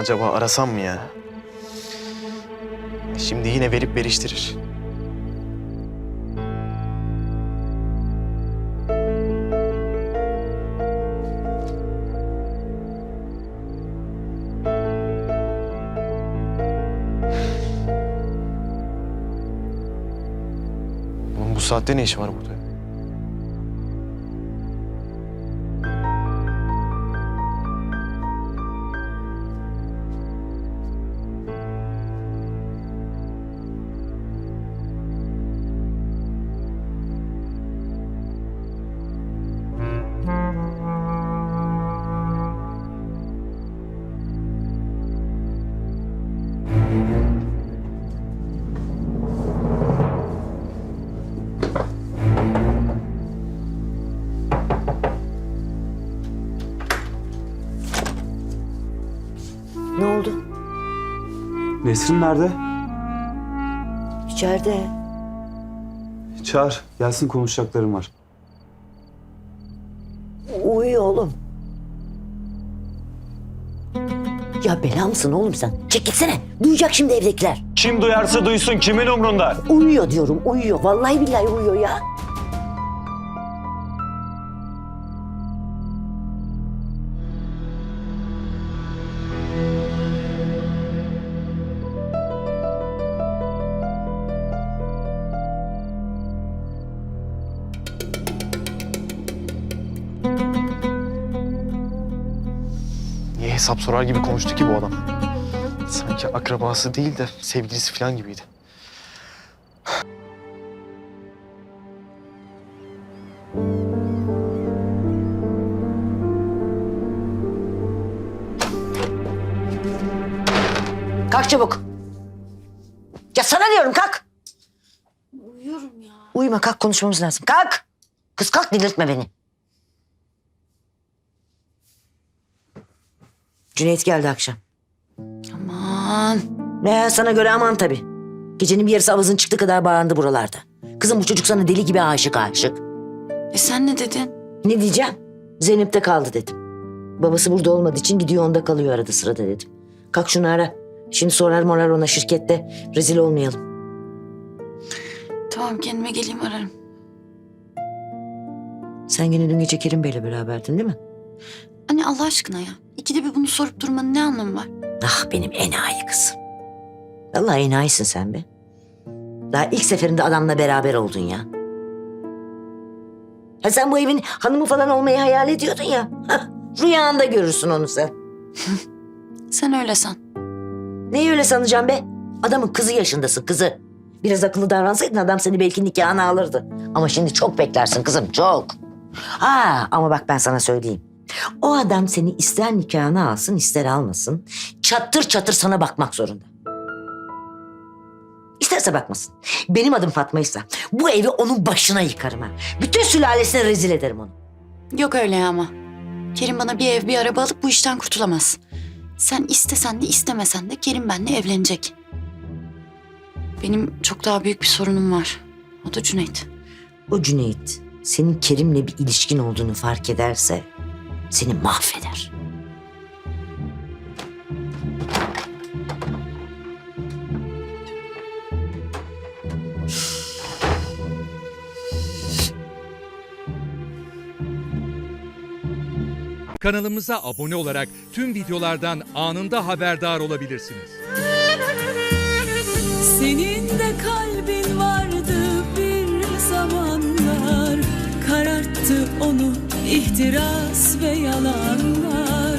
Acaba arasam mı ya? Şimdi yine verip veriştirir. Bunun bu saatte ne işi var burada? Ne oldu? Nesrin nerede? İçeride. Çağır. Gelsin konuşacaklarım var. Uyuyor oğlum. Ya bela mısın oğlum sen? Çek gitsene. Duyacak şimdi evdekiler. Kim duyarsa duysun kimin umrunda? Uyuyor diyorum uyuyor. Vallahi billahi uyuyor ya. Niye hesap sorar gibi konuştu ki bu adam? Sanki akrabası değil de sevgilisi falan gibiydi. Kalk çabuk. Ya sana diyorum kalk. Uyuyorum ya. Uyuma kalk konuşmamız lazım. Kalk. Kız kalk delirtme beni. Cüneyt geldi akşam. Aman. Ne sana göre aman tabii. Gecenin bir yarısı avazın çıktı kadar bağırdı buralarda. Kızım bu çocuk sana deli gibi aşık aşık. E sen ne dedin? Ne diyeceğim? Zeynep'te kaldı dedim. Babası burada olmadığı için gidiyor onda kalıyor arada sırada dedim. Kalk şunu ara. Şimdi sorar morar ona şirkette. Rezil olmayalım. Tamam kendime geleyim ararım. Sen gene dün gece Kerim Bey'le beraberdin değil mi? Anne Allah aşkına ya. İkide bir bunu sorup durmanın ne anlamı var? Ah benim enayi kızım. Vallahi enayisin sen be. Daha ilk seferinde adamla beraber oldun ya. Ha sen bu evin hanımı falan olmayı hayal ediyordun ya. Hah, rüyanda görürsün onu sen. Sen öyle san. Neyi öyle sanacağım be? Adamın kızı yaşındasın kızı. Biraz akıllı davransaydın adam seni belki nikahına alırdı. Ama şimdi çok beklersin kızım çok. Ha ama bak ben sana söyleyeyim. O adam seni ister nikahına alsın ister almasın. Çattır çatır sana bakmak zorunda. İsterse bakmasın. Benim adım Fatma'ysa bu evi onun başına yıkarım ha. Bütün sülalesine rezil ederim onu. Yok öyle ama. Kerim bana bir ev bir araba alıp bu işten kurtulamaz. Sen istesen de istemesen de Kerim benimle evlenecek. Benim çok daha büyük bir sorunum var. O da Cüneyt. O Cüneyt senin Kerim'le bir ilişkin olduğunu fark ederse seni mahveder. Kanalımıza abone olarak tüm videolardan anında haberdar olabilirsiniz. Senin de kalbin vardı bir zamanlar Kararttı onu ihtiras ve yalanlar